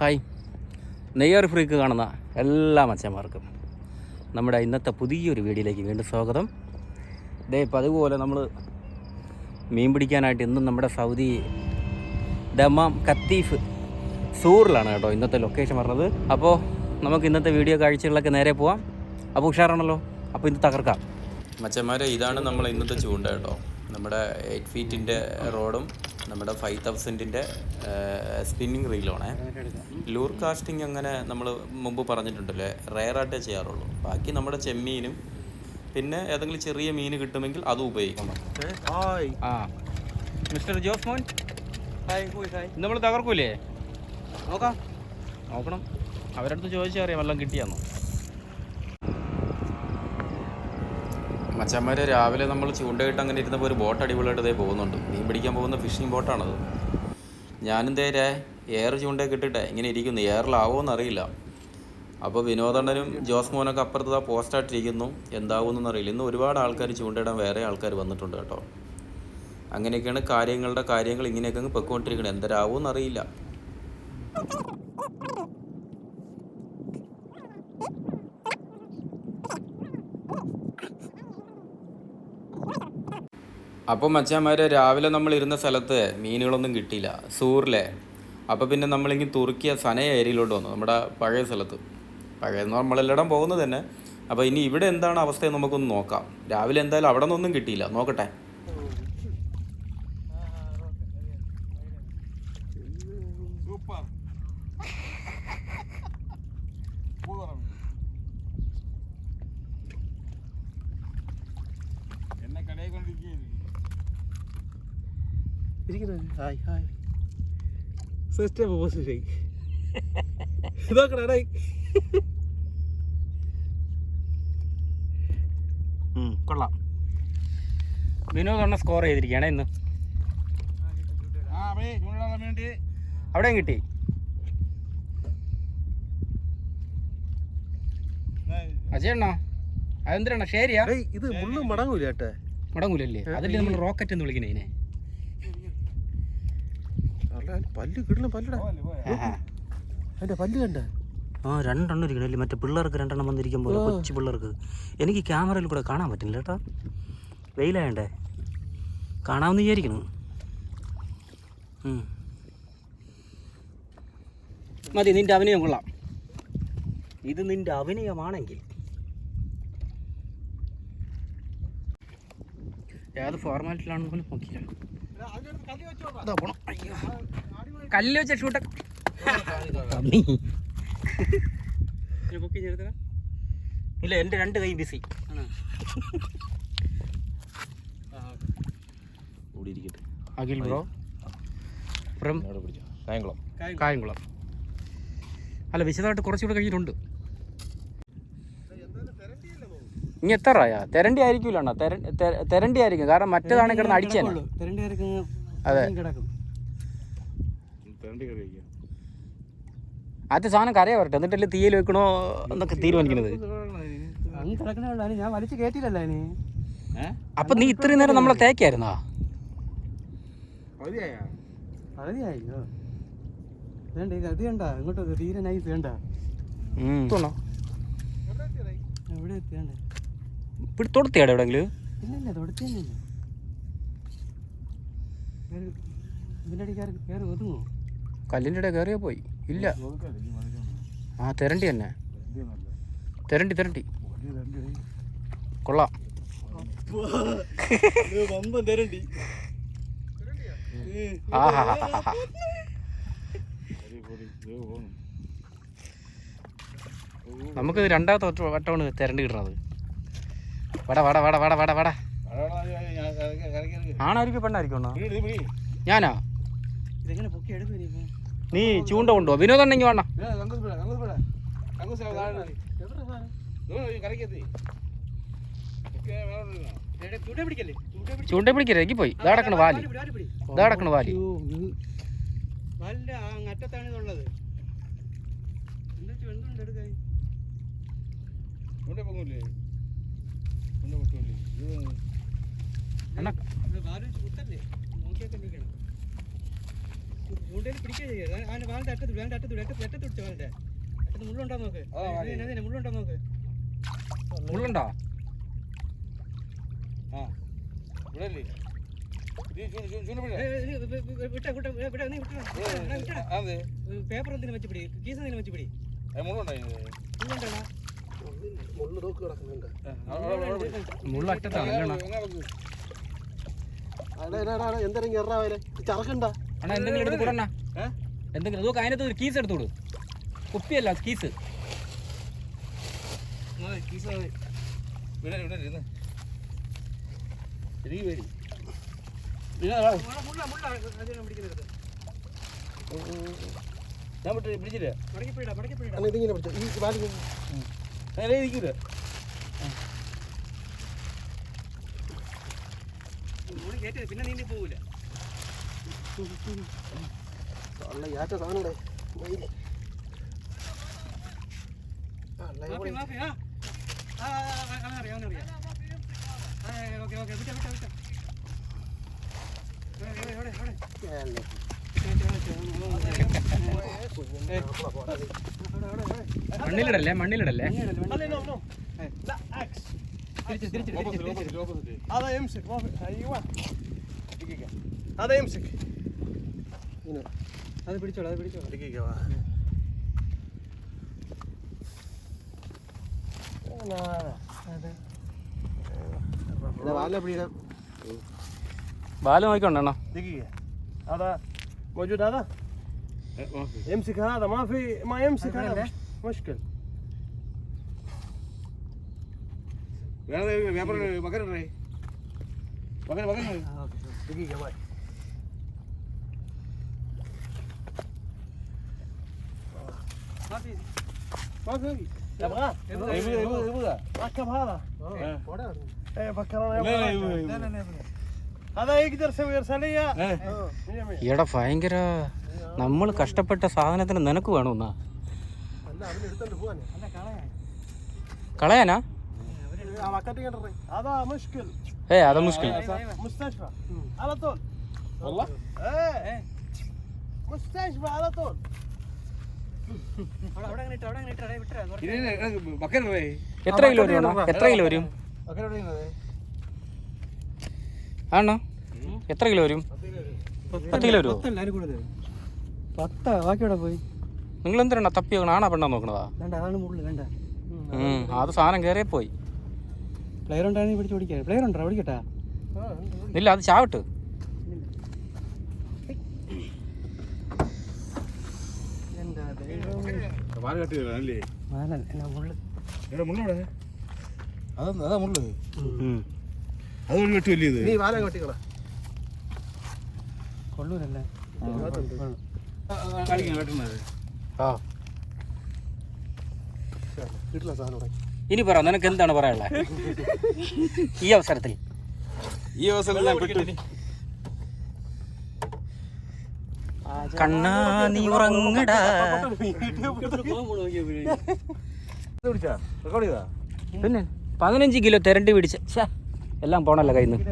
Hi. Neyyar freak കാണുന്ന എല്ലാ മച്ചന്മാർക്കും നമ്മുടെ ഇന്നത്തെ പുതിയൊരു വീഡിയോയിലേക്ക് വീണ്ടും സ്വാഗതം. ദേ ഇപ്പം അതുപോലെ നമ്മൾ മീൻ പിടിക്കാനായിട്ട് ഇന്നും നമ്മുടെ സൗദി ദമാം കത്തീഫ് സൂറിലാണ് കേട്ടോ ഇന്നത്തെ ലൊക്കേഷൻ പറഞ്ഞത്. അപ്പോൾ നമുക്ക് ഇന്നത്തെ വീഡിയോ കാഴ്ചകളിലൊക്കെ നേരെ പോവാം. അപ്പോൾ ഉഷാറാണല്ലോ? അപ്പോൾ ഇന്ന് തകർക്കാം. മച്ചന്മാരെ ഇതാണ് നമ്മൾ ഇന്നത്തെ ചൂണ്ട കേട്ടോ. നമ്മുടെ എയ്റ്റ് ഫീറ്റിന്റെ റോഡും നമ്മുടെ ഫൈവ് തൗസൻഡിന്റെ സ്പിന്നിങ് റീലുമാണേ ലൂർ കാസ്റ്റിംഗ് അങ്ങനെ നമ്മൾ മുമ്പ് പറഞ്ഞിട്ടുണ്ടല്ലേ? റെയറായിട്ടേ ചെയ്യാറുള്ളൂ. ബാക്കി നമ്മുടെ ചെമ്മീനും പിന്നെ ഏതെങ്കിലും ചെറിയ മീൻ കിട്ടുമെങ്കിൽ അതും ഉപയോഗിക്കണം. ഹായ് ആ. മിസ്റ്റർ ജോസ് മോൻ നമ്മൾ തകർക്കൂലേ? നോക്കാം. നോക്കണം. അവരടുത്ത് ചോദിച്ചാൽ അറിയാം എല്ലാം കിട്ടിയാന്നോ? മച്ചന്മാരെ രാവിലെ നമ്മൾ ചൂണ്ടയിട്ട് അങ്ങനെ ഇരുന്നപ്പോൾ ഒരു ബോട്ട് അടിപൊളിയായിട്ട് ഇതേ പോകുന്നുണ്ട്. മീൻ പിടിക്കാൻ പോകുന്ന ഫിഷിംഗ് ബോട്ടാണത് ഞാനും തേരെ എയർ ചൂണ്ടയൊക്കെ ഇട്ടിട്ടെ ഇങ്ങനെ ഇരിക്കുന്നു. എയറിലാവോ അറിയില്ല. അപ്പോൾ വിനോദണ്ണനും ജോസ് മോനൊക്കെ അപ്പുറത്ത് ആ പോസ്റ്റായിട്ടിരിക്കുന്നു എന്താവുമെന്നൊന്നും അറിയില്ല. ഇന്ന് ഒരുപാട് ആൾക്കാർ ചൂണ്ടയിടാൻ വേറെ ആൾക്കാർ വന്നിട്ടുണ്ട് കേട്ടോ. അങ്ങനെയൊക്കെയാണ് കാര്യങ്ങളുടെ കാര്യങ്ങൾ ഇങ്ങനെയൊക്കെ അങ്ങ് പൊയ്ക്കൊണ്ടിരിക്കുന്നത് എന്തരാവുമെന്ന് അറിയില്ല. അപ്പോൾ മച്ചാന്മാരെ രാവിലെ നമ്മൾ ഇരുന്ന സ്ഥലത്ത് മീനുകളൊന്നും കിട്ടിയില്ല. സൂറിലെ. അപ്പോൾ പിന്നെ നമ്മളിങ്ങനെ തുർക്കിയ സന ഏരിയയിലോട്ട് വന്നു. നമ്മുടെ പഴയ സ്ഥലത്ത്. പഴയ നമ്മളെല്ലാം പോകുന്നത് തന്നെ. അപ്പോൾ ഇനി ഇവിടെ എന്താണ് അവസ്ഥ നമുക്കൊന്ന് നോക്കാം. രാവിലെ എന്തായാലും അവിടെ നിന്നൊന്നും കിട്ടിയില്ല. നോക്കട്ടെ. ഹായ് ഹായ് ഇതാക്കണ കൊള്ളാം. വിനോദ് സ്കോർ ചെയ്തിരിക്കുകയാണ് ഇന്ന്. അവിടെയും കിട്ടി. അജയണ്ണോ അതെന്തിനാണോ ശരിയാ ഇത് മുള്ളും മടങ്ങൂല കേട്ടെ മുടങ്ങൂലല്ലേ? അതല്ലേ നമ്മൾ റോക്കറ്റ് എന്ന് വിളിക്കണേ ഇതിനെ. പല്ല് കിടലും പല്ലടാ. അതിന്റെ പല്ല് കണ്ട? ആ രണ്ടെണ്ണം ഇരിക്കണല്ലേ മറ്റേ പിള്ളേർക്ക് രണ്ടെണ്ണം പോലെ കൊച്ചു പിള്ളേർക്ക്. എനിക്ക് ക്യാമറയിൽ കൂടെ കാണാൻ പറ്റില്ല കേട്ടോ. വെയിലായണ്ടേ. കാണാമെന്ന് വിചാരിക്കണം മതി നിന്റെ അഭിനയം കൊള്ളാം. ഇത് നിന്റെ അഭിനയമാണെങ്കിൽ. ഏത് ഫോർമാറ്റിലാണെന്ന് പോലും നോക്കില്ല അതാ പോണം. അയ്യോ. കല്ല് വെച്ച ഷൂട്ട് പന്നി. ഇല്ല എന്റെ രണ്ട് കൈ busy Akhil bro. From Kayamkulam. Kayamkulam. അല്ല വിശദമായിട്ട് കുറച്ചുകൂടെ കഴിഞ്ഞിട്ടുണ്ട്. ഇനി എത്ര ആയാ തെരണ്ടി ആയിരിക്കൂല അണ്ണാ തെര- തെര- തെരണ്ടി ആയിരിക്കും. കാരണം മറ്റേതാണ് കിടന്ന് അടിച്ചേനെ. അതെ. ആദ്യ സാധനം കരയാ വരട്ടെ. എന്നിട്ടല്ലേ തീയിൽ വെക്കണോ എന്നൊക്കെ തീരുമാനിക്കുന്നത്. ഞാൻ വലിച്ചു ഇനി. അപ്പൊ നീ ഇത്രയും നേരം നമ്മളെ തേക്കായിരുന്നാ? ഇങ്ങോട്ട് തീരെ നൈസ് വേണ്ട. എവിടെ എത്തിയാണ്ട് തൊടുത്തിയാടെ എവിടെങ്കിലും കല്ലിന്റെ ഇടയിൽ കയറിയാൽ പോയി. ഇല്ല. ആ തെരണ്ടി തന്നെ. തെരണ്ടി തെരണ്ടി. കൊള്ളാം. നമുക്ക് രണ്ടാമത്തെ വട്ട- വട്ടമാണ് തെരണ്ടി കിട്ടുന്നത് വട വട വട വട വട വട. ആണായിരിക്കും പെണ്ണായിരിക്കും? ഞാനാ? ഇതെങ്ങനെ പൊക്കി എടുക്കും നീ ചൂണ്ട കൊണ്ടോ വിനോദം ഉണ്ടെങ്കിൽ വേണ്ട ചൂണ്ട പിടിക്കല്ലേ? ചൂണ്ട ചൂണ്ട എനിക്ക് പോയി. ഇതാടക്കണ വാലി. ഇതാടക്കണ വാലി. ഇതുള്ളത്. എന്നിട്ട് എന്തുണ്ട് എടുക്കാൻ അണ്ണാ. മുള്ളുണ്ടോ? മുള്ളുണ്ടോ ഇവിടെ പേപ്പർ എന്തിനു വെച്ച് പിടി? കീസ് എന്തിനു വെച്ച് പിടി? മുള്ളുണ്ടോടാ മുള്ളു നോക്ക് കിടക്കുന്നുണ്ട് മുള്ള അറ്റത്താണ് അല്ലണ എന്തെങ്കിലും എറാവല്ലേ ചറക്കണ്ട? അണ്ണാ എന്തെങ്കിലും എടുത്ത് കൂടണ്ണ. എന്തെങ്കിലും നോക്ക് അതിനകത്ത് ഒരു കീസ് എടുത്തോളൂ കുപ്പിയല്ല കീസ് മുള്ള മുള്ള മുള്ള അതിനെ പിടിക്കരുത് മടക്കി പിടിടാ മടക്കി പിടിടാ ഇതിങ്ങനെ പിടിച്ചോ ഈ വാലി മുള്ളി കയറ്റി പിന്നെ നീന്തി പോവില്ല നല്ല യാറ്റ സാധനം ഇവിടെ മാഫി മാഫി ആ ആ ആ, ആ, അവനറിയാം അവനറിയാം ആ ഓക്കെ ഓക്കെ പിന്നെ നീന്തി പോവില്ല എവിടെ എവിടെ എവിടെ മണ്ണിലിടല്ലേ മണ്ണിലിടല്ലേ തിരിച്ച് തിരിച്ച് തിരിച്ച് തിരിച്ച് هذا يمسك ما في ايوه دقيقة هذا يمسك هنا അത് പിടിച്ചോളൂ അത് പിടിച്ചോളൂ دقيقة هذا وعلى بريدة ബാല് നോക്കിക്കൊണ്ടോ دقيقة هذا موجود هذا؟ يمسك هذا ما في ما يمسك هذا هذا ليه؟ مشكل دقيقة واحد മാഫി ما في يبغاه يبغى- يبغى يبغى يبغى ركب هذا ايه فكر انا يبغى لا لا لا هذا يقدر يسوي ارساليه مية مية ഈടെ ഭയങ്കര നമ്മൾ കഷ്ടപ്പെട്ട സാധനത്തിന് നിനക്ക് വേണമെന്നാ അല്ല അവന് എടുത്തോണ്ട് പോവാൻ അല്ല കളയാ കളയാനാ هذا مشكل ഏ അത് മുഷ്കിൽ مستشفى على طول والله ايه مستشفى على طول അവിടെ അവിടെ അങ്ങനെ ഇട്ട് അവിടെ അങ്ങനെ ഇട്ട് വിട്ടേ കുറച്ച് എത്ര കിലോ വരും അണ്ണാ? എത്ര കിലോ വരും ആണോ എത്ര കിലോ വരും പത്ത് കിലോ വരുമോ പത്തല്ല അതിന് കൂടുതൽ പത്താ ബാക്കി എവിടെ പോയി നിങ്ങൾ എന്തിനാ തപ്പി നോക്കണം ആണാ പെണ്ണാ നോക്കണതാ വേണ്ട അതാണ് മുകളിൽ വേണ്ട ഉം, അത് സാധനം കയറിയേ പോയി പ്ലെയർ ഉണ്ടായിരുന്നു പിടിച്ച് ഓടിക്കാൻ പ്ലെയർ ഉണ്ടോ? ഓടിക്കട്ടാ. ഇല്ല അത് ചാവട്ട്. എന്നാ കെട്ടി ഉം. നീ വാല കെട്ടിക്കള. കൊള്ളൂരല്ലേ ആ കിട്ടില്ല സാധനം ഇനി പറ നിനക്ക് എന്താണ് പറയാനുള്ളത് ഈ അവസരത്തിൽ. ഈ അവസരം ഞാൻ പെട്ടു. കണ്ണാ നീ ഉറങ്ങടാ പിന്നെ പതിനഞ്ച് കിലോ തെരണ്ടി പിടിച്ച. എല്ലാം പോണല്ലോ കയ്യിൽ നിന്ന്